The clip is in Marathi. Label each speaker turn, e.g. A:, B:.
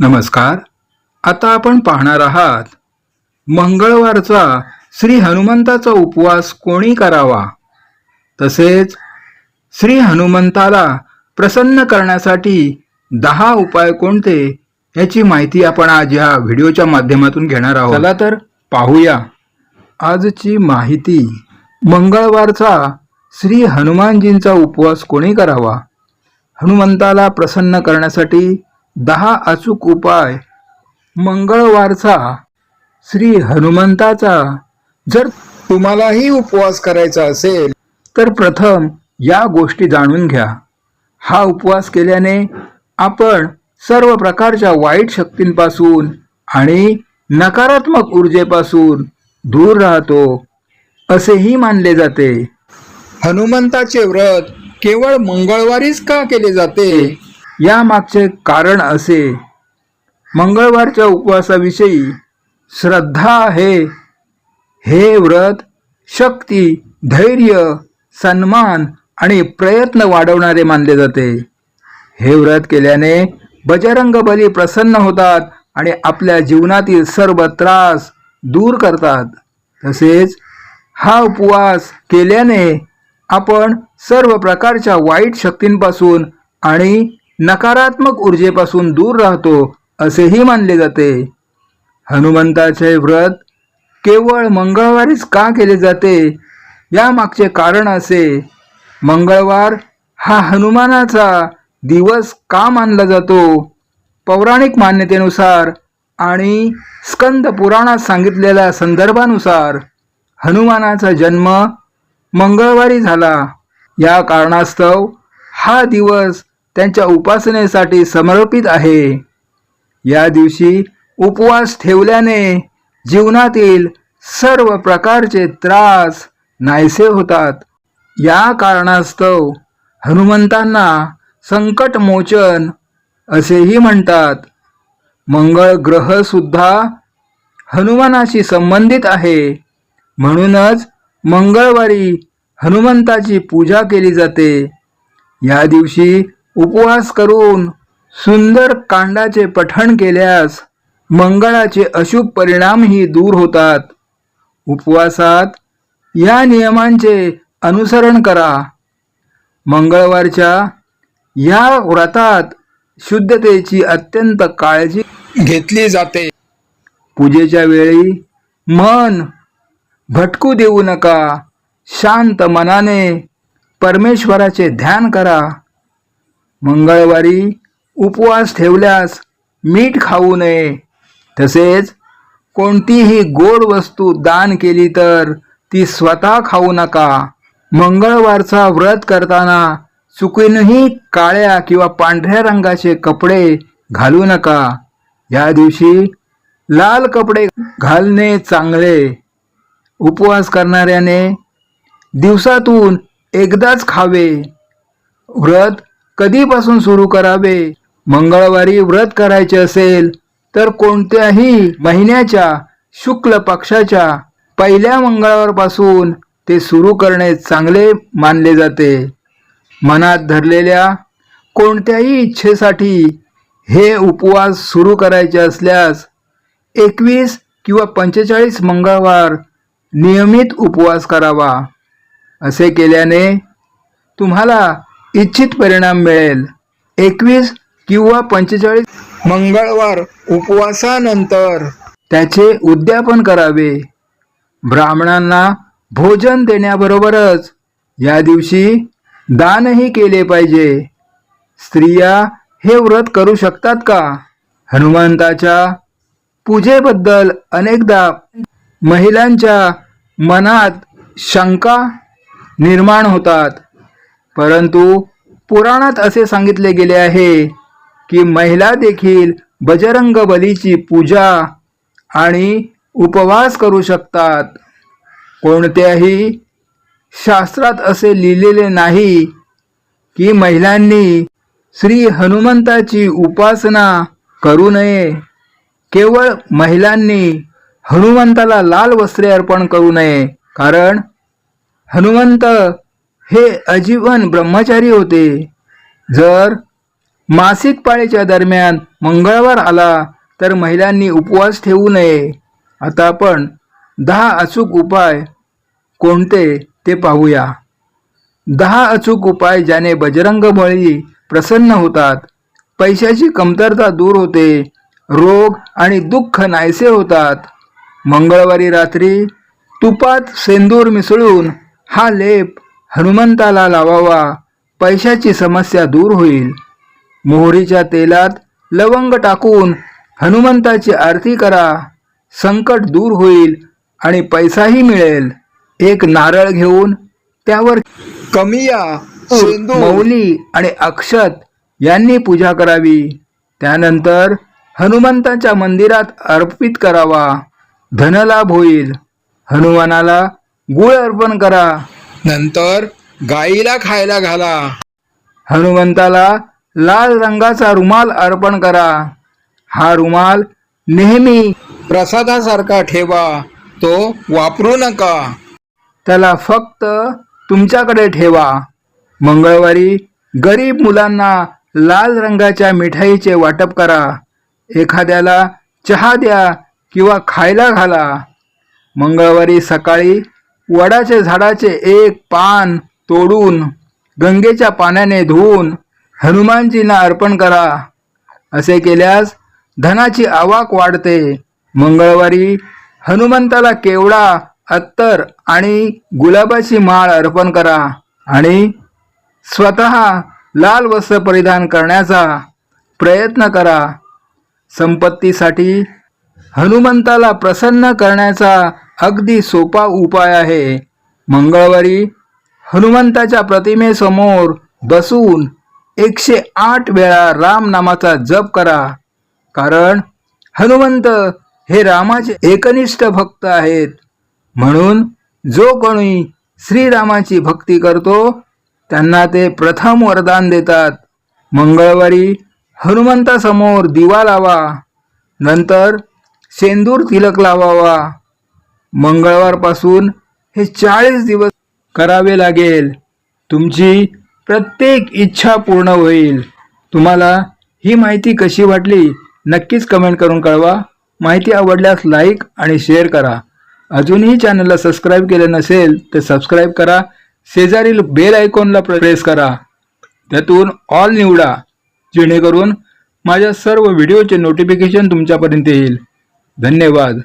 A: नमस्कार. आता आपण पाहणार आहात मंगळवारचा श्री हनुमंताचा उपवास कोणी करावा? तसेच श्री हनुमंताला प्रसन्न करण्यासाठी दहा उपाय कोणते याची माहिती आपण आज या व्हिडिओच्या माध्यमातून घेणार आहोत. चला तर. पाहूया. आजची माहिती मंगळवारचा श्री हनुमानजींचा उपवास कोणी करावा? हनुमंताला प्रसन्न करण्यासाठी दहा अचूक उपाय मंगळवारचा श्री हनुमंताचा. जर तुम्हालाही उपवास करायचा असेल तर प्रथम या गोष्टी जाणून घ्या. हा उपवास केल्याने आपण सर्व प्रकारच्या वाईट शक्तींपासून आणि नकारात्मक ऊर्जेपासून दूर राहतो असेही मानले जाते. हनुमंताचे व्रत केवळ मंगळवारीच का केले जाते? यामागचे कारण असे. मंगळवारच्या उपवासाविषयी श्रद्धा आहे हे व्रत शक्ती धैर्य सन्मान आणि प्रयत्न वाढवणारे मानले जाते. हे व्रत केल्याने बजरंग बली प्रसन्न होतात आणि आपल्या जीवनातील सर्व त्रास दूर करतात. तसेच हा उपवास केल्याने आपण सर्व प्रकारच्या वाईट शक्तींपासून आणि नकारात्मक ऊर्जेपासून दूर राहतो असेही मानले जाते. हनुमंताचे व्रत केवळ मंगळवारीच का केले जाते? यामागचे कारण असे. मंगळवार हा हनुमानाचा दिवस का मानला जातो? पौराणिक मान्यतेनुसार आणि स्कंद पुराणात सांगितलेल्या संदर्भानुसार हनुमानाचा जन्म मंगळवारी झाला. या कारणास्तव हा दिवस त्यांच्या उपासनेसाठी समर्पित आहे. या दिवशी उपवास ठेवल्याने जीवनातील सर्व प्रकारचे त्रास नाहीसे होतात. या कारणास्तव हनुमंतांना संकटमोचन असेही म्हणतात. मंगळ ग्रह सुद्धा हनुमानाशी संबंधित आहे. म्हणूनच मंगळवारी हनुमंताची पूजा केली जाते. या दिवशी उपवास करून सुंदर कांडाचे पठण केल्यास मंगळाचे अशुभ परिणामही दूर होतात. उपवासात या नियमांचे अनुसरण करा. मंगळवारच्या या व्रतात शुद्धतेची अत्यंत काळजी घेतली जाते. पूजेच्या वेळी मन भटकू देऊ नका. शांत मनाने परमेश्वराचे ध्यान करा. मंगळवारी उपवास ठेवल्यास मीठ खाऊ नये. तसेच कोणतीही गोड वस्तू दान केली तर ती स्वतः खाऊ नका. मंगळवारचा व्रत करताना चुकूनही काळ्या किंवा पांढऱ्या रंगाचे कपडे घालू नका. या दिवशी लाल कपडे घालणे चांगले. उपवास करणाऱ्याने दिवसातून एकदाच खावे. व्रत कधीपासून सुरू करावे? मंगळवारी व्रत करायचे असेल तर कोणत्याही महिन्याच्या शुक्ल पक्षाच्या पहिल्या मंगळवारपासून ते सुरू करणे चांगले मानले जाते. मनात धरलेल्या कोणत्याही इच्छेसाठी हे उपवास सुरू करायचे असल्यास एकवीस किंवा पंचेचाळीस मंगळवार नियमित उपवास करावा. असे केल्याने तुम्हाला इच्छित परिणाम मिळेल. एकवीस किंवा पंचेचाळीस मंगळवार उपवासानंतर त्याचे उद्यापन करावे. ब्राह्मणांना भोजन देण्याबरोबरच या दिवशी दानही केले पाहिजे. स्त्रिया हे व्रत करू शकतात का? हनुमंताच्या पूजेबद्दल अनेकदा महिलांच्या मनात शंका निर्माण होतात. परंतु पुराणात असे सांगितले गेले आहे की महिला देखील बजरंग बलीची पूजा आणि उपवास करू शकतात. कोणत्याही शास्त्रात असे लिहिलेले नाही की महिलांनी श्री हनुमंताची उपासना करू नये. केवळ महिलांनी हनुमंताला लाल वस्त्रे अर्पण करू नये. कारण हनुमंत हे अजीवन ब्रह्मचारी होते. जर मासिक पाळीच्या दरम्यान मंगळवार आला तर महिलांनी उपवास ठेवू नये. आता आपण दहा अचूक उपाय कोणते ते पाहूया. दहा अचूक उपाय ज्याने बजरंग बळी प्रसन्न होतात पैशाची कमतरता दूर होते रोग आणि दुःख नाहीसे होतात. मंगळवारी रात्री तुपात सेंदूर मिसळून हा लेप हनुमंताला लावावा. पैशाची समस्या दूर होईल. मोहरीच्या तेलात लवंग टाकून हनुमंताची आरती करा. संकट दूर होईल आणि पैसाही मिळेल. एक नारळ घेऊन त्यावर कमिया मौली आणि अक्षत यांनी पूजा करावी. त्यानंतर हनुमंताच्या मंदिरात अर्पित करावा. धनलाभ होईल. हनुमानाला गुळ अर्पण करा. नंतर गाईला खायला घाला. हनुमंताला लाल रंगाचा रुमाल अर्पण करा. हा रुमाल नेहमी प्रसादासारखा ठेवा. तो वापरू नका. त्याला फक्त तुमच्याकडे ठेवा. मंगळवारी गरीब मुलांना लाल रंगाच्या मिठाईचे वाटप करा. एखाद्याला चहा द्या किंवा खायला घाला. मंगळवारी सकाळी वडाचे झाडाचे एक पान तोडून गंगेच्या पाण्याने धुवून हनुमानजींना अर्पण करा. असे केल्यास धनाची आवाक वाढते. मंगळवारी हनुमंताला केवडा अत्तर आणि गुलाबाची माळ अर्पण करा आणि स्वतः लाल वस्त्र परिधान करण्याचा प्रयत्न करा. संपत्तीसाठी हनुमंताला प्रसन्न करण्याचा अगदी सोपा उपाय आहे. मंगळवारी हनुमंताच्या प्रतिमेसमोर बसून एकशे आठ वेळा रामनामाचा जप करा. कारण हनुमंत हे रामाचे एकनिष्ठ भक्त आहेत. म्हणून जो कोणी श्रीरामाची भक्ती करतो त्यांना ते प्रथम वरदान देतात. मंगळवारी हनुमंतासमोर दिवा लावा. नंतर शेंदूर तिलक लावावा. मंगळवारपासून हे चाळीस दिवस करावे लागेल. तुमची प्रत्येक इच्छा पूर्ण होईल. तुम्हाला ही माहिती कशी वाटली नक्कीच कमेंट करून कळवा. माहिती आवडल्यास लाईक आणि शेअर करा. अजूनही चॅनलला सबस्क्राईब केले नसेल तर सबस्क्राईब करा. शेजारील बेल आयकॉनला प्रेस करा. त्यातून ऑल निवडा. जेणेकरून माझ्या सर्व व्हिडिओचे नोटिफिकेशन तुमच्यापर्यंत येईल. धन्यवाद.